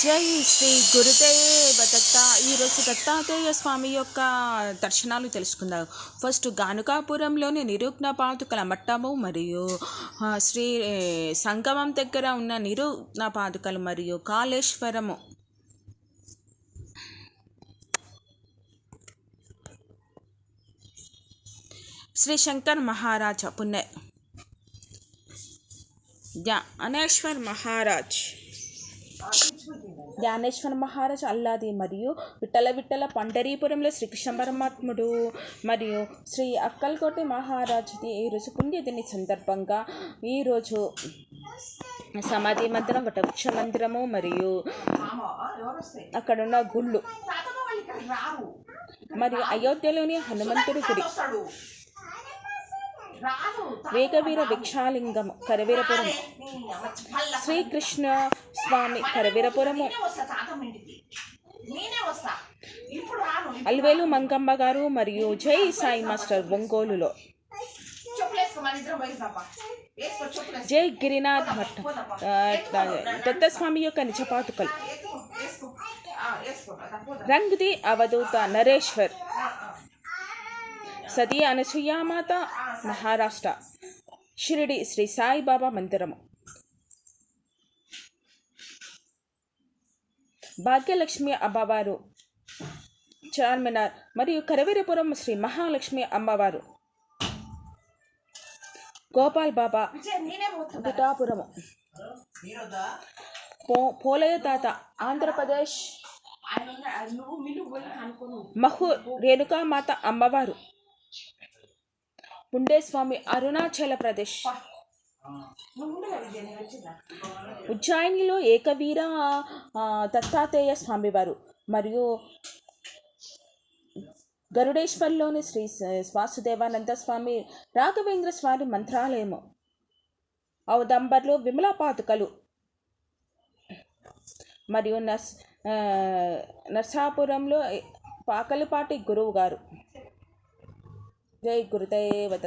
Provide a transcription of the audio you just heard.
జై శ్రీ గురుదేవ దత్త. ఈరోజు దత్తాత్రేయ స్వామి యొక్క దర్శనాలు తెలుసుకుందాం. ఫస్ట్ గానుకాపురంలోని నిరుగ్న పాదుకల మట్టము మరియు శ్రీ సంగమం దగ్గర ఉన్న నిరుగ్న పాదుకలు మరియు కాళేశ్వరము. శ్రీ శంకర్ మహారాజ పుణ్య జ్ఞానేశ్వర్ మహారాజ్. జ్ఞానేశ్వర మహారాజ్ అల్లాది మరియు విట్టల విట్టల పండరీపురంలో శ్రీకృష్ణ పరమాత్ముడు మరియు శ్రీ అక్కల్కోటి మహారాజుది ఈరోజు పుణ్యదిని సందర్భంగా ఈరోజు సమాధి మందిరం వటవృక్ష మందిరము మరియు అక్కడున్న గుళ్ళు మరియు అయోధ్యలోని హనుమంతుడి గుడి. వేగవీర భిక్షాలింగము కరవీరపురం. శ్రీకృష్ణ స్వామి కరవీరపురము. అల్వేలు మంగమ్మ గారు మరియు జై సాయి మాస్టర్ ఒంగోలులో. జై గిరినాథ్ మఠం. దత్తస్వామి యొక్క నిజపాతుకలు రంగ్ది అవధూత నరేశ్వర్. సతీ అనసూయామాత మహారాష్ట్ర. షిరిడి శ్రీ సాయిబాబా మందిరము భాగ్యలక్ష్మి అమ్మవారు. చార్మినార్ మరియు కరవీరపురం శ్రీ మహాలక్ష్మి అమ్మవారు. గోపాల్ బాబా పిఠాపురము పో పోలయ్య తాత ఆంధ్రప్రదేశ్. మహు రేణుకామాత అమ్మవారు. పుండేస్వామి అరుణాచల ప్రదేశ్. ఉజ్జాయినిలో ఏకవీర దత్తాతేయ దత్తాత్రేయ స్వామివారు మరియు గరుడేశ్వర్లోని శ్రీ వాసుదేవానంద స్వామి రాఘవేంద్ర స్వామి మంత్రాలయము. ఔదంబర్లో విమలా పాతుకలు మరియు నర్స్ నర్సాపురంలో పాకలిపాటి గురువు గారు జై గురుదేవ దత్త